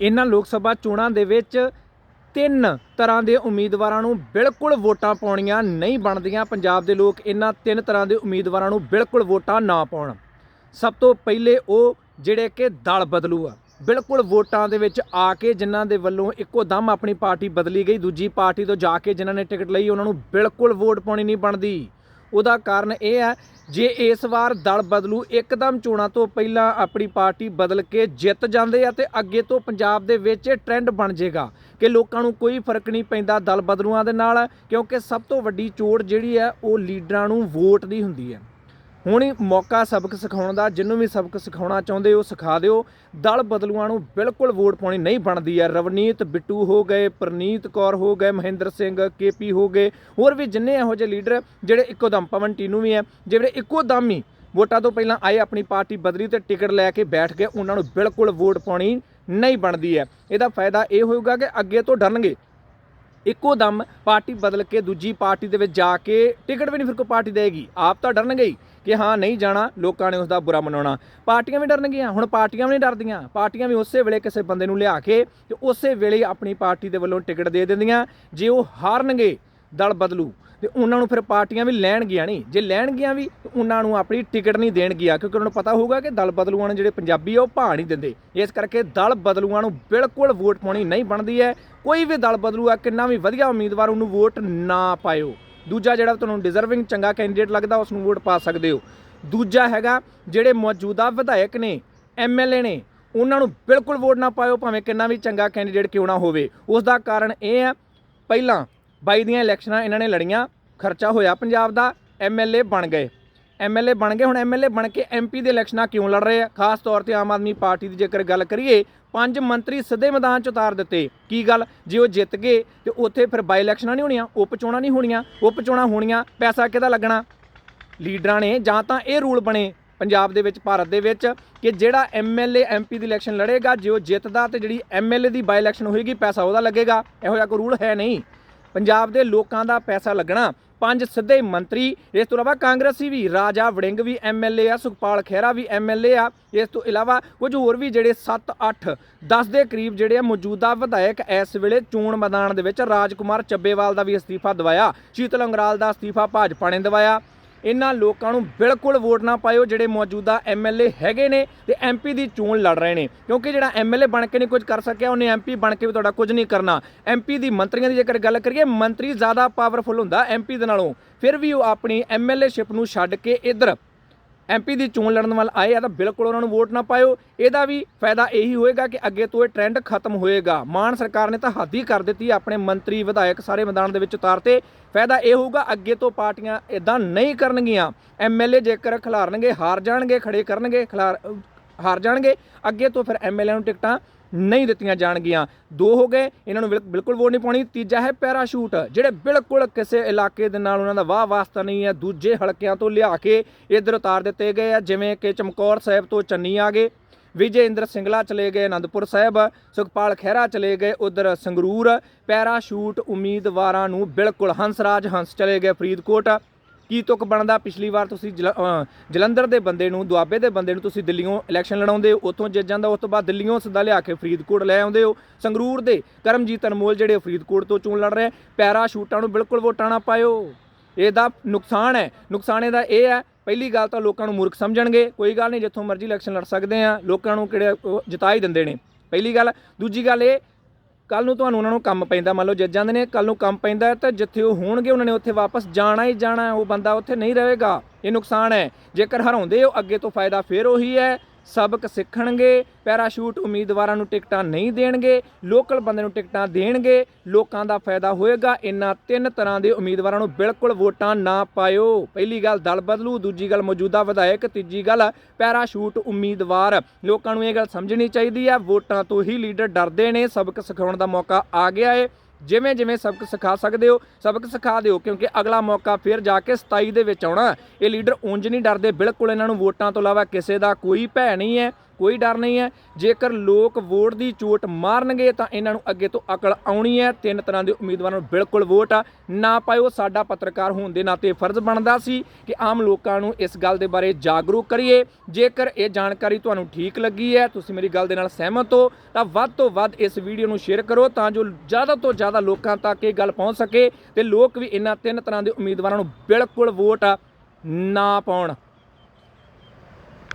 ਇਹਨਾਂ ਲੋਕ ਸਭਾ ਚੋਣਾਂ ਦੇ ਵਿੱਚ ਤਿੰਨ ਤਰ੍ਹਾਂ ਦੇ ਉਮੀਦਵਾਰਾਂ ਨੂੰ ਬਿਲਕੁਲ ਵੋਟਾਂ ਪਾਉਣੀਆਂ ਨਹੀਂ ਬਣਦੀਆਂ। ਪੰਜਾਬ ਦੇ ਲੋਕ ਇਹਨਾਂ ਤਿੰਨ ਤਰ੍ਹਾਂ ਦੇ ਉਮੀਦਵਾਰਾਂ ਨੂੰ ਬਿਲਕੁਲ ਵੋਟਾਂ ਨਾ ਪਾਉਣ। ਸਭ ਤੋਂ ਪਹਿਲੇ ਉਹ ਜਿਹੜੇ ਕਿ ਦਲ ਬਦਲੂ ਆ। ਬਿਲਕੁਲ ਵੋਟਾਂ ਦੇ ਵਿੱਚ ਆ ਕੇ ਜਿਨ੍ਹਾਂ ਦੇ ਵੱਲੋਂ ਇੱਕੋ ਦਮ ਆਪਣੀ ਪਾਰਟੀ ਬਦਲੀ ਗਈ, ਦੂਜੀ ਪਾਰਟੀ ਤੋਂ ਜਾ ਕੇ ਜਿਨ੍ਹਾਂ ਨੇ ਟਿਕਟ ਲਈ, ਉਹਨਾਂ ਨੂੰ ਬਿਲਕੁਲ ਵੋਟ ਪਾਉਣੀ ਨਹੀਂ ਬਣਦੀ। ਉਹਦਾ ਕਾਰਨ ਇਹ ਹੈ, ਜੇ ਇਸ ਵਾਰ ਦਲ ਬਦਲੂ, ਇੱਕਦਮ ਚੋਣਾਂ ਤੋਂ ਪਹਿਲਾਂ ਆਪਣੀ ਪਾਰਟੀ ਬਦਲ ਕੇ ਜਿੱਤ ਜਾਂਦੇ ਆ ਤੇ ਅੱਗੇ ਤੋਂ ਪੰਜਾਬ ਦੇ ਵਿੱਚ ਇਹ ਟ੍ਰੈਂਡ ਬਣ ਜਾਏਗਾ ਕਿ ਲੋਕਾਂ ਨੂੰ ਕੋਈ ਫ਼ਰਕ ਨਹੀਂ ਪੈਂਦਾ ਦਲ ਬਦਲੂਆਂ ਦੇ ਨਾਲ, ਕਿਉਂਕਿ ਸਭ ਤੋਂ ਵੱਡੀ ਚੋੜ ਜਿਹੜੀ ਹੈ, ਉਹ ਲੀਡਰਾਂ ਨੂੰ ਵੋਟ ਦੀ ਹੁੰਦੀ ਹੈ। ਹੁਣ ਹੀ ਮੌਕਾ ਸਬਕ ਸਿਖਾਉਣ ਦਾ, ਜਿਹਨੂੰ ਵੀ ਸਬਕ ਸਿਖਾਉਣਾ ਚਾਹੁੰਦੇ ਹੋ, ਸਿਖਾ ਦਿਓ। ਦਲ ਬਦਲੂਆਂ ਨੂੰ ਬਿਲਕੁਲ ਵੋਟ ਪਾਉਣੀ ਨਹੀਂ ਬਣਦੀ ਹੈ। ਰਵਨੀਤ ਬਿੱਟੂ ਹੋ ਗਏ, ਪ੍ਰਨੀਤ ਕੌਰ ਹੋ ਗਏ, ਮਹਿੰਦਰ ਸਿੰਘ ਕੇਪੀ ਹੋ ਗਏ। ਹੋਰ ਵੀ ਜਿੰਨੇ ਇਹੋ ਜਿਹੇ ਲੀਡਰ ਜਿਹੜੇ ਇੱਕੋ ਦਮ ਪਵਨ ਟੀਨੂ ਵੀ ਹੈ, ਜਿਹੜੇ ਇੱਕੋ ਦਮ ਹੀ ਵੋਟਾਂ ਤੋਂ ਪਹਿਲਾਂ ਆਏ, ਆਪਣੀ ਪਾਰਟੀ ਬਦਲੀ ਤੇ ਟਿਕਟ ਲੈ ਕੇ ਬੈਠ ਗਏ, ਉਹਨਾਂ ਨੂੰ ਬਿਲਕੁਲ ਵੋਟ ਪਾਉਣੀ ਨਹੀਂ ਬਣਦੀ ਹੈ। ਇਹਦਾ ਫਾਇਦਾ ਇਹ ਹੋਊਗਾ ਕਿ ਅੱਗੇ ਤੋਂ ਡਰਨਗੇ। ਇੱਕੋ ਦਮ ਪਾਰਟੀ ਬਦਲ ਕੇ ਦੂਜੀ ਪਾਰਟੀ ਦੇ ਵਿੱਚ ਜਾ ਕੇ ਟਿਕਟ ਵੀ ਨਹੀਂ ਫਿਰ ਕੋਈ ਪਾਰਟੀ ਦੇਗੀ। ਆਪ ਤਾਂ ਡਰਨਗੇ ਹੀ ਕਿ ਹਾਂ, ਨਹੀਂ ਜਾਣਾ, ਲੋਕਾਂ ਨੇ ਉਸ ਦਾ ਬੁਰਾ ਮਨਾਉਣਾ। ਪਾਰਟੀਆਂ ਵੀ ਡਰਨਗੀਆਂ ਹੁਣ ਪਾਰਟੀਆਂ ਵੀ ਨਹੀਂ ਡਰਦੀਆਂ। ਪਾਰਟੀਆਂ ਵੀ ਉਸੇ ਵੇਲੇ ਕਿਸੇ ਬੰਦੇ ਨੂੰ ਲਿਆ ਕੇ ਤੇ ਉਸੇ ਵੇਲੇ ਆਪਣੀ ਪਾਰਟੀ ਦੇ ਵੱਲੋਂ ਟਿਕਟ ਦੇ ਦਿੰਦੀਆਂ। ਜੇ ਉਹ ਹਾਰਨਗੇ, ਦਲ ਬਦਲੂ। ਤੇ ਉਹਨਾਂ ਨੂੰ ਫਿਰ ਪਾਰਟੀਆਂ ਵੀ ਲੈਣਗੀਆਂ ਨਹੀਂ। ਜੇ ਲੈਣਗੀਆਂ ਵੀ ਉਹਨਾਂ ਨੂੰ ਆਪਣੀ ਟਿਕਟ ਨਹੀਂ ਦੇਣਗੀਆਂ ਕਿਉਂਕਿ ਉਹਨਾਂ ਨੂੰ ਪਤਾ ਹੋਊਗਾ ਕਿ ਦਲ ਬਦਲੂਆਂ ਨੂੰ ਜਿਹੜੇ ਪੰਜਾਬੀ ਆ, ਉਹ ਭਾਅ ਨਹੀਂ ਦਿੰਦੇ। ਇਸ ਕਰਕੇ ਦਲ ਬਦਲੂਆਂ ਨੂੰ ਬਿਲਕੁਲ ਵੋਟ ਪਾਉਣੀ ਨਹੀਂ ਬਣਦੀ ਹੈ। ਕੋਈ ਵੀ ਦਲ ਬਦਲੂ ਆ, ਕਿੰਨਾ ਵੀ ਵਧੀਆ ਉਮੀਦਵਾਰ ਉਹਨੂੰ ਵੋਟ ਨਾ ਪਾਇਓ। ਦੂਜਾ ਜਿਹੜਾ ਤੁਹਾਨੂੰ ਡਿਜ਼ਰਵਿੰਗ ਚੰਗਾ ਕੈਂਡੀਡੇਟ ਲੱਗਦਾ, ਉਸ ਨੂੰ ਵੋਟ ਪਾ ਸਕਦੇ ਹੋ। ਦੂਜਾ ਹੈਗਾ, ਜਿਹੜੇ ਮੌਜੂਦਾ ਵਿਧਾਇਕ ਨੇ ਐਮਐਲਏ ਨੇ, ਉਹਨਾਂ ਨੂੰ ਬਿਲਕੁਲ ਵੋਟ ਨਾ ਪਾਇਓ, ਭਾਵੇਂ ਕਿੰਨਾ ਵੀ ਚੰਗਾ ਕੈਂਡੀਡੇਟ ਕਿਉਂ ਨਾ ਹੋਵੇ। ਉਸ ਦਾ ਕਾਰਨ ਇਹ ਹੈ ਪਹਿਲਾਂ ਬਾਈ ਦੀਆਂ ਇਲੈਕਸ਼ਨਾਂ ਇਹਨਾਂ ਨੇ ਲੜੀਆਂ, ਖਰਚਾ ਹੋਇਆ ਪੰਜਾਬ ਦਾ ਐਮਐਲਏ ਬਣ ਗਏ। ਐਮਐਲਏ ਬਣ ਗਏ, ਹੁਣ ਐਮਐਲਏ ਬਣ ਕੇ ਐਮਪੀ ਦੇ ਇਲੈਕਸ਼ਨਾਂ ਕਿਉਂ ਲੜ ਰਹੇ ਆ? ਖਾਸ ਤੌਰ ਤੇ ਆਮ ਆਦਮੀ ਪਾਰਟੀ ਦੀ ਜੇਕਰ ਗੱਲ ਕਰੀਏ, ਪੰਜ ਮੰਤਰੀ ਸਿੱਧੇ ਮੈਦਾਨ 'ਚ ਉਤਾਰ ਦਿੱਤੇ। ਕੀ ਗੱਲ? ਜੇ ਉਹ ਜਿੱਤ ਗਏ, ਤੇ ਉੱਥੇ ਫਿਰ ਬਾਈ ਇਲੈਕਸ਼ਨਾਂ ਨਹੀਂ ਹੋਣੀਆਂ, ਉਪ ਚੋਣਾਂ ਨਹੀਂ ਹੋਣੀਆਂ, ਉਪ ਚੋਣਾਂ ਹੋਣੀਆਂ, ਪੈਸਾ ਕਿਹਦਾ ਲੱਗਣਾ? ਲੀਡਰਾਂ ਨੇ, ਜਾਂ ਤਾਂ ਇਹ ਰੂਲ ਬਣੇ ਪੰਜਾਬ ਦੇ ਵਿੱਚ, ਭਾਰਤ ਦੇ ਵਿੱਚ, ਕਿ ਜਿਹੜਾ ਐਮਐਲਏ ਐਮਪੀ ਦੀ ਇਲੈਕਸ਼ਨ ਲੜੇਗਾ, ਜੇ ਉਹ ਜਿੱਤਦਾ, ਤੇ ਜਿਹੜੀ ਐਮਐਲਏ ਦੀ ਬਾਈ ਇਲੈਕਸ਼ਨ ਹੋਏਗੀ, ਪੈਸਾ ਉਹਦਾ ਲੱਗੇਗਾ। ਇਹੋ ਜਿਹਾ ਕੋਈ ਰੂਲ ਹੈ ਨਹੀਂ। ਪੰਜਾਬ ਦੇ ਲੋਕਾਂ ਦਾ ਪੈਸਾ ਲੱਗਣਾ। ਪੰਜ ਸਿੱਧੇ ਮੰਤਰੀ, ਇਸ ਤੋਂ ਇਲਾਵਾ ਕਾਂਗਰਸੀ ਵੀ, ਰਾਜਾ ਵੜਿੰਗ ਵੀ ਐਮਐਲਏ ਆ, ਸੁਖਪਾਲ ਖਹਿਰਾ ਵੀ ਐਮਐਲਏ ਆ। ਇਸ ਤੋਂ ਇਲਾਵਾ ਕੁਝ ਹੋਰ ਵੀ ਜਿਹੜੇ 7 8 10 ਦੇ ਕਰੀਬ ਜਿਹੜੇ ਆ, ਮੌਜੂਦਾ ਵਿਧਾਇਕ ਇਸ ਵੇਲੇ ਚੋਣ ਮੈਦਾਨ ਦੇ ਵਿੱਚ ਰਾਜਕੁਮਾਰ ਚੱਬੇਵਾਲ ਦਾ ਵੀ ਅਸਤੀਫਾ ਦਵਾਇਆ। ਸ਼ੀਤਲ ਅੰਗਰਾਲ ਦਾ ਅਸਤੀਫਾ ਭਾਜਪਾ ਨੇ ਦਵਾਇਆ। ਇਹਨਾਂ ਲੋਕਾਂ ਨੂੰ ਬਿਲਕੁਲ ਵੋਟ ਨਾ ਪਾਇਓ ਜਿਹੜੇ ਮੌਜੂਦਾ ਐਮਐਲਏ ਹੈਗੇ ਨੇ ਤੇ ਐਮਪੀ ਦੀ ਚੋਣ ਲੜ ਰਹੇ ਨੇ। ਕਿਉਂਕਿ ਜਿਹੜਾ ਐਮਐਲਏ ਬਣ ਕੇ ਨਹੀਂ ਕੁਝ ਕਰ ਸਕਿਆ, ਉਹਨੇ ਐਮਪੀ ਬਣ ਕੇ ਵੀ ਤੁਹਾਡਾ ਕੁਝ ਨਹੀਂ ਕਰਨਾ। ਐਮਪੀ ਦੀ ਮੰਤਰੀਆਂ ਦੀ ਜੇਕਰ ਗੱਲ ਕਰੀਏ, ਮੰਤਰੀ ਜ਼ਿਆਦਾ ਪਾਵਰਫੁਲ ਹੁੰਦਾ ਐਮਪੀ ਦੇ ਨਾਲੋਂ। ਫਿਰ ਵੀ ਉਹ ਆਪਣੀ ਐਮਐਲਏਸ਼ਿਪ ਨੂੰ ਛੱਡ ਕੇ ਇੱਧਰ ਐਮਪੀ ਦੀ ਚੋਣ ਲੜਨ ਵੱਲ ਆਏ ਆ ਤਾਂ ਬਿਲਕੁਲ ਉਹਨਾਂ ਨੂੰ ਵੋਟ ਨਾ ਪਾਇਓ। ਇਹਦਾ ਵੀ ਫਾਇਦਾ ਇਹੀ ਹੋਏਗਾ ਕਿ ਅੱਗੇ ਤੋਂ ਇਹ ਟ੍ਰੈਂਡ ਖਤਮ ਹੋਏਗਾ। ਮਾਨ ਸਰਕਾਰ ਨੇ ਤਾਂ ਹੱਦ ਹੀ ਕਰ ਦਿੱਤੀ ਆਪਣੇ ਮੰਤਰੀ, ਵਿਧਾਇਕ ਸਾਰੇ ਮੈਦਾਨ ਦੇ ਵਿੱਚ ਉਤਾਰਤੇ ਫਾਇਦਾ ਇਹ ਹੋਊਗਾ ਅੱਗੇ ਤੋਂ ਪਾਰਟੀਆਂ ਇਦਾਂ ਨਹੀਂ ਕਰਨਗੀਆਂ। ਐਮਐਲਏ ਜੇਕਰ ਖਿਲਾਰਨਗੇ, ਹਾਰ ਜਾਣਗੇ, ਖੜੇ ਕਰਨਗੇ, ਖਿਲਾਰ ਹਾਰ ਜਾਣਗੇ। ਅੱਗੇ ਤੋਂ ਫਿਰ ਐਮਐਲਏ ਨੂੰ ਟਿਕਟਾਂ ਨਹੀਂ ਦਿੱਤੀਆਂ ਜਾਣਗੀਆਂ। ਦੋ ਹੋ ਗਏ, ਇਹਨਾਂ ਨੂੰ ਬਿਲ- ਬਿਲਕੁਲ ਵੋਟ ਨਹੀਂ ਪਾਉਣੀ। ਤੀਜਾ ਹੈ ਪੈਰਾਸ਼ੂਟ, ਜਿਹੜੇ ਬਿਲਕੁਲ ਕਿਸੇ ਇਲਾਕੇ ਦੇ ਨਾਲ ਉਹਨਾਂ ਦਾ ਵਾਹ ਵਾਸਤਾ ਨਹੀਂ ਹੈ। ਦੂਜੇ ਹਲਕਿਆਂ ਤੋਂ ਲਿਆ ਕੇ ਇੱਧਰ ਉਤਾਰ ਦਿੱਤੇ ਗਏ ਆ, ਜਿਵੇਂ ਕਿ ਚਮਕੌਰ ਸਾਹਿਬ ਤੋਂ ਚੰਨੀ ਆ ਗਏ, ਵਿਜੇ ਇੰਦਰ ਸਿੰਗਲਾ ਚਲੇ ਗਏ, ਅਨੰਦਪੁਰ ਸਾਹਿਬ, ਸੁਖਪਾਲ ਖਹਿਰਾ ਚਲੇ ਗਏ, ਉਧਰ ਸੰਗਰੂਰ, ਪੈਰਾਸ਼ੂਟ ਉਮੀਦਵਾਰਾਂ ਨੂੰ ਬਿਲਕੁਲ ਹੰਸਰਾਜ ਹੰਸ ਚਲੇ ਗਏ, ਫਰੀਦਕੋਟ ਕੀ ਤੁਕ ਬਣਦਾ? ਪਿਛਲੀ ਵਾਰ ਤੁਸੀਂ ਜਲ- ਜਲੰਧਰ ਦੇ ਬੰਦੇ ਨੂੰ, ਦੁਆਬੇ ਦੇ ਬੰਦੇ ਨੂੰ ਤੁਸੀਂ ਦਿੱਲੀੋਂ ਇਲੈਕਸ਼ਨ ਲੜਾਉਂਦੇ ਹੋ, ਉੱਥੋਂ ਜਿੱਤ ਜਾਂਦਾ, ਉਸ ਤੋਂ ਬਾਅਦ ਦਿੱਲੀੋਂ ਸਿੱਧਾ ਲਿਆ ਕੇ ਫਰੀਦਕੋਟ ਲੈ ਆਉਂਦੇ ਹੋ। ਸੰਗਰੂਰ ਦੇ ਕਰਮਜੀਤ ਅਨਮੋਲ ਜਿਹੜੇ ਫਰੀਦਕੋਟ ਤੋਂ ਚੋਣ ਲੜ ਰਹੇ ਪੈਰਾਸ਼ੂਟਾਂ ਨੂੰ ਬਿਲਕੁਲ ਵੋਟਾਂ ਨਾ ਪਾਇਓ। ਇਹਦਾ ਨੁਕਸਾਨ ਹੈ। ਨੁਕਸਾਨ ਇਹਦਾ ਇਹ ਹੈ, ਪਹਿਲੀ ਗੱਲ ਤਾਂ ਲੋਕਾਂ ਨੂੰ ਮੂਰਖ ਸਮਝਣਗੇ। ਕੋਈ ਗੱਲ ਨਹੀਂ, ਜਿੱਥੋਂ ਮਰਜ਼ੀ ਇਲੈਕਸ਼ਨ ਲੜ ਸਕਦੇ ਆ। ਲੋਕਾਂ ਨੂੰ ਕਿਹੜੇ ਉਹ ਜਿਤਾ ਹੀ ਦਿੰਦੇ ਨੇ। ਪਹਿਲੀ ਗੱਲ। ਦੂਜੀ ਗੱਲ ਇਹ ਕੱਲ ਨੂੰ ਤੁਹਾਨੂੰ ਉਹਨਾਂ ਨੂੰ ਕੰਮ ਪੈਂਦਾ, ਮੰਨ ਲਓ ਜਿੱਤ ਦੇ ਨੇ ਕੱਲ ਨੂੰ ਕੰਮ ਪੈਂਦਾ ਤਾਂ ਜਿੱਥੇ ਉਹ ਹੋਣਗੇ ਉਹਨਾਂ ਨੇ ਉੱਥੇ ਵਾਪਸ ਜਾਣਾ ਹੀ ਜਾਣਾ ਉਹ ਬੰਦਾ ਉੱਥੇ ਨਹੀਂ ਰਹੇਗਾ, ਇਹ ਨੁਕਸਾਨ ਹੈ। ਜੇਕਰ ਹਰਾਉਂਦੇ ਹੋ, ਅੱਗੇ ਤੋਂ ਫਾਇਦਾ ਫੇਰ ਉਹੀ ਹੈ। ਸਬਕ ਸਿੱਖਣਗੇ, ਪੈਰਾਸ਼ੂਟ ਉਮੀਦਵਾਰਾਂ ਨੂੰ ਟਿਕਟਾਂ ਨਹੀਂ ਦੇਣਗੇ, ਲੋਕਲ ਬੰਦੇ ਨੂੰ ਟਿਕਟਾਂ ਦੇਣਗੇ, ਲੋਕਾਂ ਦਾ ਫਾਇਦਾ ਹੋਏਗਾ ਇਹਨਾਂ ਤਿੰਨ ਤਰ੍ਹਾਂ ਦੇ ਉਮੀਦਵਾਰਾਂ ਨੂੰ ਬਿਲਕੁਲ ਵੋਟਾਂ ਨਾ ਪਾਇਓ। ਪਹਿਲੀ ਗੱਲ ਦਲ ਬਦਲੂ, ਦੂਜੀ ਗੱਲ ਮੌਜੂਦਾ ਵਿਧਾਇਕ, ਤੀਜੀ ਗੱਲ ਪੈਰਾਸ਼ੂਟ ਉਮੀਦਵਾਰ। ਲੋਕਾਂ ਨੂੰ ਇਹ ਗੱਲ ਸਮਝਣੀ ਚਾਹੀਦੀ ਹੈ, ਵੋਟਾਂ ਤੋਂ ਹੀ ਲੀਡਰ ਡਰਦੇ ਨੇ, ਸਬਕ ਸਿਖਾਉਣ ਦਾ ਮੌਕਾ ਆ ਗਿਆ ਏ। ਜਿਵੇਂ ਜਿਵੇਂ ਸਬਕ ਸਿਖਾ ਸਕਦੇ ਹੋ, ਸਬਕ ਸਿਖਾ ਦਿਓ, ਕਿਉਂਕਿ ਅਗਲਾ ਮੌਕਾ ਫਿਰ ਜਾ ਕੇ 27 ਦੇ ਵਿੱਚ ਆਉਣਾ। ਇਹ ਲੀਡਰ ਉਂਝ ਨਹੀਂ ਡਰਦੇ, ਬਿਲਕੁਲ ਇਹਨਾਂ ਨੂੰ ਵੋਟਾਂ ਤੋਂ ਇਲਾਵਾ ਕਿਸੇ ਦਾ ਕੋਈ ਭੈ ਨਹੀਂ ਹੈ। ਕੋਈ ਡਰ ਨਹੀਂ ਹੈ। ਜੇਕਰ ਲੋਕ ਵੋਟ ਦੀ ਚੋਟ ਮਾਰਨਗੇ ਤਾਂ ਇਹਨਾਂ ਨੂੰ ਅੱਗੇ ਤੋਂ ਅਕਲ ਆਉਣੀ ਹੈ। ਤਿੰਨ ਤਰ੍ਹਾਂ ਦੇ ਉਮੀਦਵਾਰਾਂ ਨੂੰ ਬਿਲਕੁਲ ਵੋਟ ਨਾ ਪਾਇਓ, ਸਾਡਾ ਪੱਤਰਕਾਰ ਹੋਣ ਦੇ ਨਾਤੇ ਫਰਜ਼ ਬਣਦਾ ਸੀ ਕਿ ਆਮ ਲੋਕਾਂ ਨੂੰ ਇਸ ਗੱਲ ਦੇ ਬਾਰੇ ਜਾਗਰੂਕ ਕਰੀਏ। ਜੇਕਰ ਇਹ ਜਾਣਕਾਰੀ ਤੁਹਾਨੂੰ ਠੀਕ ਲੱਗੀ ਹੈ, ਤੁਸੀਂ ਮੇਰੀ ਗੱਲ ਦੇ ਨਾਲ ਸਹਿਮਤ ਹੋ, ਤਾਂ ਵੱਧ ਤੋਂ ਵੱਧ ਇਸ ਵੀਡੀਓ ਨੂੰ ਸ਼ੇਅਰ ਕਰੋ ਤਾਂ ਜੋ ਜ਼ਿਆਦਾ ਤੋਂ ਜ਼ਿਆਦਾ ਲੋਕਾਂ ਤੱਕ ਇਹ ਗੱਲ ਪਹੁੰਚ ਸਕੇ ਤੇ ਲੋਕ ਵੀ ਇਹਨਾਂ ਤਿੰਨ ਤਰ੍ਹਾਂ ਦੇ ਉਮੀਦਵਾਰਾਂ ਨੂੰ ਬਿਲਕੁਲ ਵੋਟ ਨਾ ਪਾਉਣ।